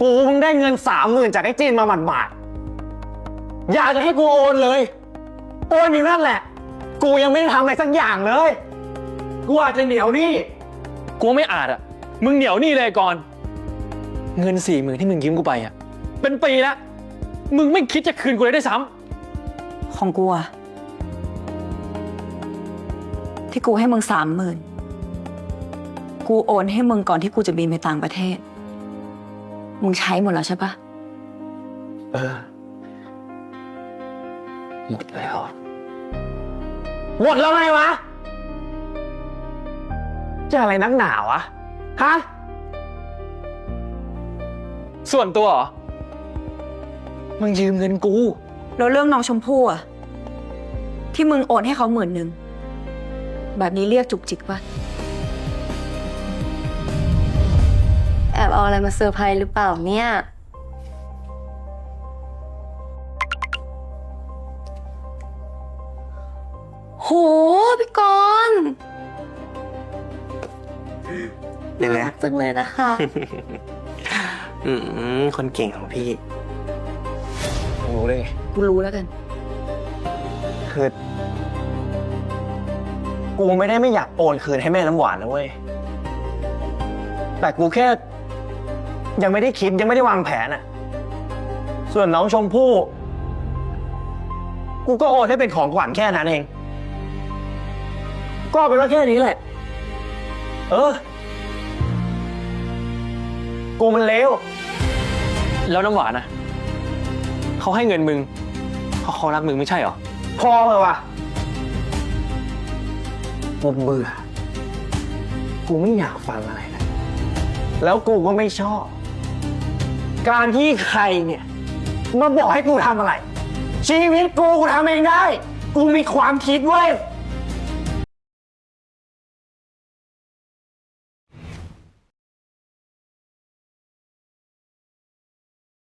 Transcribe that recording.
กูเพิ่งได้เงินสามหมื่นจากไอ้จีนมาหมาดๆอยากจะให้กูโอนเลยโอนอย่างนั้นแหละ กูยังไม่ได้ทำอะไรสักอย่างเลย กูอาจจะเหนียวหนี่ กูไม่อาจอะ มึงเหนียวหนี่เลยก่อน เงินสี่หมื่นที่มึงยืมกูไปอะ เป็นปีแล้ว มึงไม่คิดจะคืนกูเลยได้วยซ้ของกูอะที่กูให้มึงสามหมื่นกูโอนให้มึงก่อนที่กูจะบินไปต่างประเทศ มึงใช้หมดแล้วใช่ปะเออ หมดแล้ว หมดแล้วไงวะ จะอะไรนักหนาวะ ฮะำส่วนตัวเหรอ มึงยืมเงินกู แล้วเรื่องน้องชมพู่อะที่มึงโอนให้เขาหมื่นหนึ่ง แบบนี้เรียกจุกจิกปะ อบเอาอะไรมาเซอร์ไพรส์หรือเปล่าเนี่ย โห พี่กรณ์ยังไงรักจังเลยนะคะ อืมคนเก่งของพี่รู้เลยกูรู้แล้วกัน คือ กูไม่ได้ไม่อยากโอนคืนให้แม่น้ำหวานนะเว้ย แต่กูแค่ ยังไม่ได้คิดยังไม่ได้วางแผนอะส่วนน้องชมพู่ กูก็โอนให้เป็นของขวัญแค่นั้นเอง ก็เป็นว่าแค่นี้แหละ เออ กูมันเลวแล้วน้ำหวานอะเขาให้เงินมึงเพราะเขารักมึงไม่ใช่เหรอ พอเลยว่ะกูเบื่อ กูไม่อยากฟังอะไรแล้ว แล้วกูก็ไม่ชอบ การที่ใครเนี่ยมาบอกให้กูทำอะไร ชีวิตกูกูทำเองได้ กูมีความคิดเว้ย